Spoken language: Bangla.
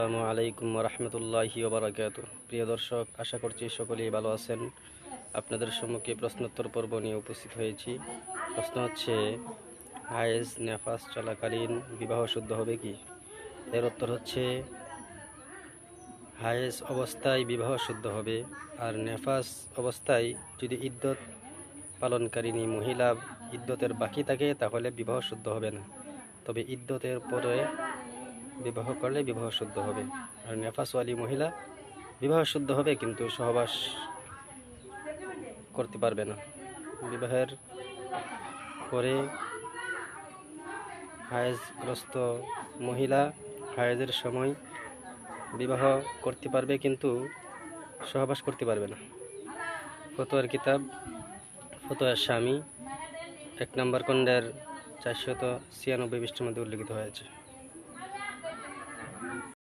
আসসালামু আলাইকুম রহমতুল্লাহি ওবরাকাত প্রিয় দর্শক, আশা করছি সকলেই ভালো আছেন। আপনাদের সম্মুখে প্রশ্নোত্তর পর্ব নিয়ে উপস্থিত হয়েছি। প্রশ্ন হচ্ছে, হায়েজ নেফাস চলাকালীন বিবাহ শুদ্ধ হবে কি? এর উত্তর হচ্ছে, হায়েজ অবস্থায় বিবাহ শুদ্ধ হবে। আর নেফাস অবস্থায় যদি ইদ্যত পালনকারিণী মহিলা, ইদ্যতের বাকি থাকে, তাহলে বিবাহ শুদ্ধ হবে না। তবে ইদ্যতের পরে বিবাহ করলে বিবাহ শুদ্ধ হবে। আর নেফাসওয়ালি মহিলা বিবাহ শুদ্ধ হবে কিন্তু সহবাস করতে পারবে না। বিবাহের পরে হায়েজগ্রস্ত মহিলা হায়েজের সময় বিবাহ করতে পারবে কিন্তু সহবাস করতে পারবে না। ফতোয়ার কিতাব, ফতোয়ার স্বামী, এক নম্বর খণ্ডের চারশত ছিয়ানব্বই পৃষ্ঠের মধ্যে উল্লেখিত হয়েছে।